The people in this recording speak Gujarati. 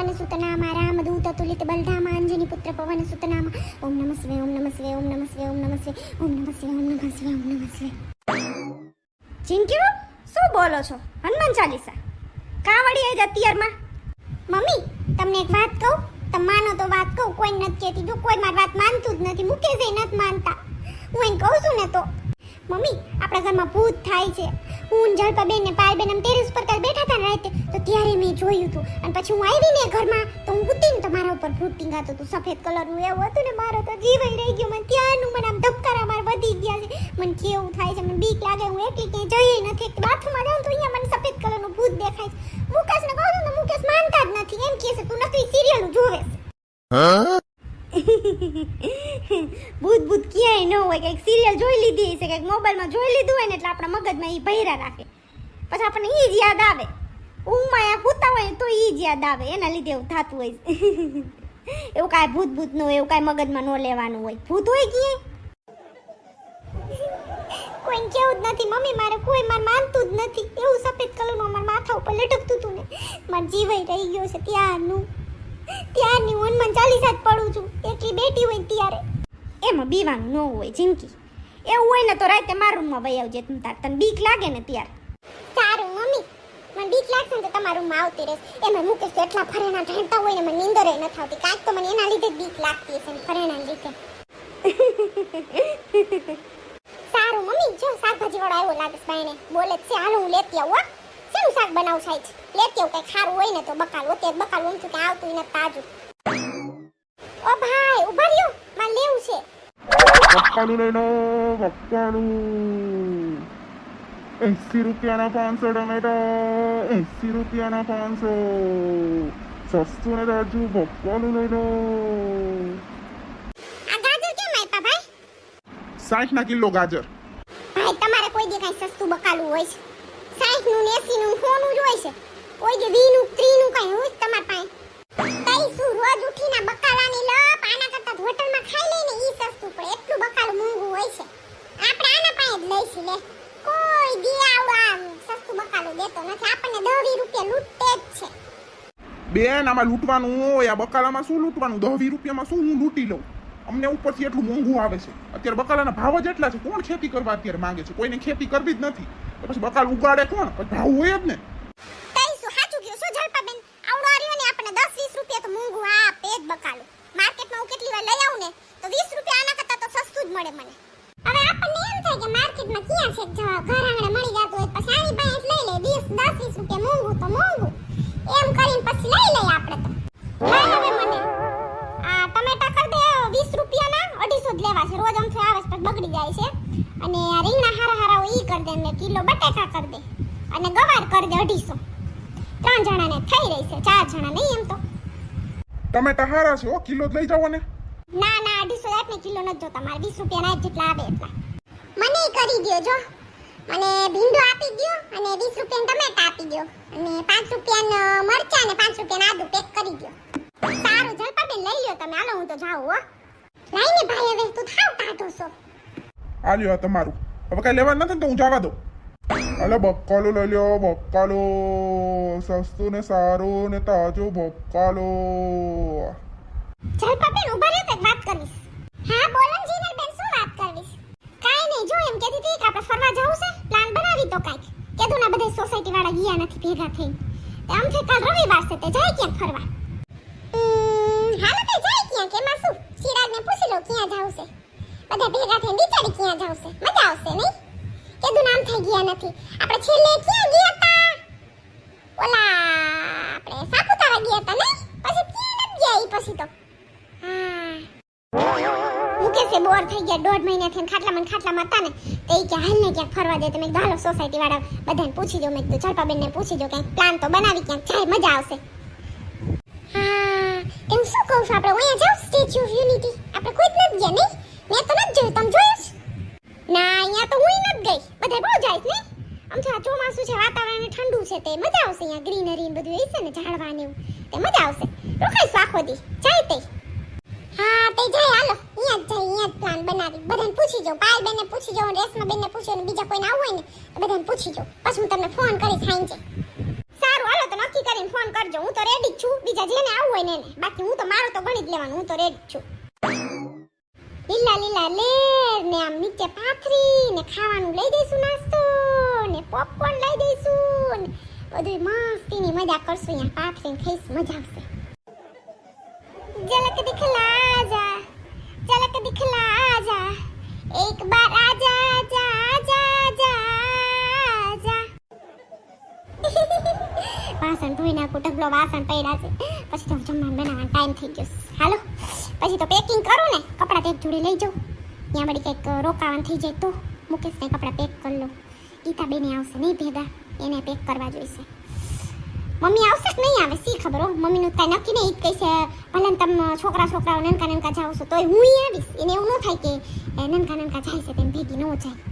પવનસુત નામ રામદૂત તુલિત બલધામ અંજની પુત્ર પવન સુતનામ ઓમ નમ શિવાય ઓમ નમ શિવાય ઓમ નમ શિવાય ઓમ નમ શિવાય ઓમ નમ શિવાય ઓમ નમ શિવાય ઓમ નમ શિવાય ચિંકી શું બોલો છો? હનુમાન ચાલીસા. કાં વળી આવી અત્યારમાં. મમ્મી, તમને એક વાત કહું? તમે માનો તો વાત કહું, કોઈ નથી કહેતી. જો કોઈ મારી વાત માનતું જ નથી મુકેશ નથી માનતા. હું એને કહું છું ને તો. મમ્મી, આપણા ઘરમાં ભૂત થાય છે. હું જળપા બેન ને પાયલબેન આમ ટેરેસ પર કાલ બેઠા હતા રાતે, તો ત્યારે મેં જોયું હતું અને પછી હું આવી ને ઘરમાં, તો હું ઉતી તો મારા ઉપર ભૂત ટીંગાતું હતું સફેદ કલરનું એવું હતું ને, મારો તો જીવ રહી ગયો. મને ત્યાંનું મને આમ ધબકારા માર વધી ગયા છે. મને કેવું થાય છે, મને બીક લાગે, હું એકલી ક્યાંય જઈ નથી બાથરૂમમાં જાઉં તો અહીંયા મને સફેદ કલરનું ભૂત દેખાય છે. મુકેશને કહું તો મુકેશ માનતા જ નથી. એમ કહે છે, તું નકરી સિરિયલ જોવે છે. ભૂત ભૂત ક્યાંય ન હોય, કંઈક સિરિયલ જોઈ લીધી હશે, કંઈક મોબાઈલમાં જોઈ લીધું હોય ને એટલે આપણા મગજમાં એ ભૈરા રાખે. પછી આપણને એ જ યાદ આવે. ઊંઘમાં સૂતા હોય તો એ જ યાદ આવે. એના લીધે એવું થતું હોય. એવું કાંઈ ભૂત ભૂત ન હોય, એવું કાંઈ મગજમાં ન લેવાનું હોય. ભૂત હોય ક્યાંય? કોઈ કેવું જ નથી. મમ્મી, મારે કોઈ માર માનતું જ નથી. એવું સફેદ કલરનું મારા માથા ઉપર લટકતું હતું ને. માર જીવાઈ રહી ગયો છે ત્યારનું હું મન ચાલીસા જ પડું છું. એટલી બેટી હોય ત્યારે. એમાં બીવાનું ન હોય જિંદગી. એવું હોય ને તો રાતે મારા રૂમમાં વહી આવજે તું તાર. તને બીક લાગે ને ત્યારે. સારું મમ્મી. મને બીક લાગશે ને તો તમારા રૂમમાં આવતી રહેશે. એમાં મુકેશ તો એટલા ફરેણા ઢળતા હોય ને મને નીંદર નથી આવતી કાંઈક તો મને એના લીધે બીક લાગતી હશે ને ફરેણા લીધે. સારું મમ્મી. જો શાકભાજી વાળો આવ્યો લાગે છે બોલે છે હાલો હું લેતી આવું શેનું શાક બનાવું સાહેબ? લેતી આવું કંઈક સારું હોય ને તો બકાલ. અત્યારે બકાલ ઊંચું કે આવતું નથી તાજું. ઓ ભાઈ ઊભા રહ્યો. માં લેવું છે. પપ્પાનું લઈ લો પપ્પાનું એસી રૂપિયાના પાંચસો ટમેટો એસી રૂપિયાના પાંચસો. સસ્તું ને તાજું પપ્પાનું લઈ લો. કેમ સાઠ ના કિલો ગાજર. ભાઈ તમારે કોઈ દે કઈ સસ્તું બકાલું હોય છે. સાઠનું ને એસી નું સોનું જ હોય છે. કોઈ જે વીનું નું, ત્રી નું કાંઈ હોય તમાર પાસે. તઈ શું રોજ ઉઠીને બકાલાની લપ, આના કરતા હોટલમાં ખાઈ લઈને ઈ સસ્તું પડે. એટલું બકાલું મોંઘું હોય છે. આપણે આના પાસે જ લઈશું લે. કોઈ દી આમ સસ્તું બકાલું દેતો નથી. આપણને દસ વીસ રૂપિયા લૂટે જ છે. બેન, આમાં લૂંટવાનું હોય, આ બકાલામાં શું લૂંટવાનું? દસ વીસ રૂપિયામાં શું હું લૂંટી લઉં? અમને ઉપરથી એટલું મોંઘું આવે છે. અત્યારે બકાલાના ભાવ જ એટલા છે. કોણ ખેતી કરવા અત્યારે માંગે છે? કોઈને ખેતી કરવી જ નથી. પછી બકાલ ઉગાડે કોણ? પછી ભાવ હોય જ ને. બકાલું. માર્કેટમાં હું કેટલી વાર લઈ ને, તો વીસ રૂપિયા આના કરતા તો સસ્તું જ મળે મને. હવે આપણને એમ થાય કે માર્કેટમાં ક્યાં છે લેવા છે રોજ અમથે આવે છે પછી બગડી જાય છે. અને આ રીંગણા હારા હારા હોય ઈ કરી દે એમને કિલો બટેકા કરી દે. અને ગવાર કરી દે અઢીસો. ત્રણ જણાને થઈ રહી છે ચાર જણા નહીં એમ તો. ટમેટા હારા છે કિલો જ લઈ જાવ ને ના ના અઢીસો ને કિલો નથી જોતા મારે વીસ રૂપિયા ના જેટલા આવે એટલા. મને કરી દો જો. મને ભીંડો આપી દ્યો અને વીસ રૂપિયા ટમેટા આપી દ્યો. અને પાંચ રૂપિયા મરચા અને પાંચ રૂપિયા આદુ પેક કરી દ્યો. સારું જલપાબેન લઈ લો તમે. હાલો હું તો જાઉં હો. લાઈને ભાઈ હવે તું થાવ ટાઢો છો. આ લ્યો તમારું. હવે કઈ લેવાનું નથી ને તો હું જવા દઉં. અલે બક્કાલો લઈ લ્યો બક્કાલો સસ્તું ને સારું ને તાજો બક્કાલો જલપાબેન ઊભા રહ્યો તો એક વાત કરીશ. હા બોલો ને જીનલબેન શું વાત કરવીશ? કાંઈ નહીં જો એમ કહેતી હતી કે આપણે ફરવા જવું છે પ્લાન બનાવી તો કાંઈક. કીધું ના બધા સોસાયટી વાળા ગયા નથી ભેગા થઈ આમ છે કાલ રવિવાર છે તે જાય ક્યાંક ફરવા? હાલો તે જાય ક્યાંક એમાં શું? ચિરાગને પૂછી ક્યાં જાવશે? બધા ભેગા થઈને વિચારી ક્યાં જાવશે? મજા આવશે નહીં? કીધું નામ થઈ ગયા નથી. આપણે છેલ્લે ક્યાં ગયા હતા? ઓલા, આપણે સાપુતારા ગયા હતા નહીં? પછી ક્યાં નથી ગયા પછી તો? મુકેશે બોર થઈ ગયા દોઢ મહિના થઈને ખાટલામાં ને ખાટલામાં હતા ને. તો એ કે હાલ ને ક્યાંક ફરવા દે તમે હાલો સોસાયટી વાળા બધાને પૂછી દો મેં કીધું જલપાબેનને પૂછી દો ક્યાંક પ્લાન તો બનાવી ક્યાંક જાય, મજા આવશે. હા. તે શું કહું છું આપણે? અહીંયા જાવ સ્ટેચ્યુ ઓફ યુનિટી આપણે કોઈ નથી ગયા, નહીં? મેં તો નથી જોયું. તમે જોયું ના, અહીંયા તો હું નથી ગઈ. બધા બહુ જાય ને આમ છે ચોમાસું છે, વાતાવરણ ઠંડુ છે, તે મજા આવશે અહીંયા, ગ્રીનરી ને બધું હશે ને, ઝાડવા એવું. તે મજા આવશે. રોકાઈશું આખો દી. જાય તે. હા, તે જાય, હાલો. અહીંયા જ જાય, અહીંયા જ પ્લાન બનાવી. બધાને પૂછી જાઉં. પાયલ બેનને પૂછી જાઉં રેશમા બેનને પૂછી અને બીજા કોઈને આવવું હોય ને બધાને પૂછી જાઉં. પછી હું તમને ફોન કરીશ સાંજે સારું, હાલો, તો નક્કી કરીને ફોન કરજો. હું તો રેડી જ છું. બીજા જેને આવવું હોય ને બાકી હું તો મારો તો ગણી જ લેવાનું. હું તો રેડી જ છું. લીલા લીલા લેર ને આમ નીચે પાથરી ને ખાવાનું લઈ દઈશું નાસ્તો ને પોપકોર્ન લઈ દઈશું ને બધું મસ્તીની મજા કરશું અહીંયા પાથરીને ખાઈશ, મજા આવશે. ઝલક દિખલા જા, ઝલક દિખલા આજા એક બાર આજા આજા આજા આજા આજા. વાસણ ધોઈ નાખું, ઢગલો વાસણ પડ્યા છે. પછી તો જમવાનું બનાવવાનો ટાઈમ થઈ ગયો. હાલો. પછી તો પેકિંગ કરું ને, કપડાં પેક જોડે લઈ જાઉં. ત્યાં વળી કંઈક રોકાવાનું થઈ જાય તો મુકેશને કપડાં પેક કરી લો ગીતા બેને આવશે નહીં ભેગા, એને પેક કરવા જોઈશે. મમ્મી આવશે કે નહીં આવે સી ખબર હો. મમ્મીનું કાંઈ નક્કી નહીં કહે કહેશે, ભલે તમે છોકરા છોકરાઓ નનકા નનકા જાઓ છો, તોય હું આવીશ. એને એવું ન થાય કે નનકા નનકા જાય છે, તેમ ભેગી ન જાય.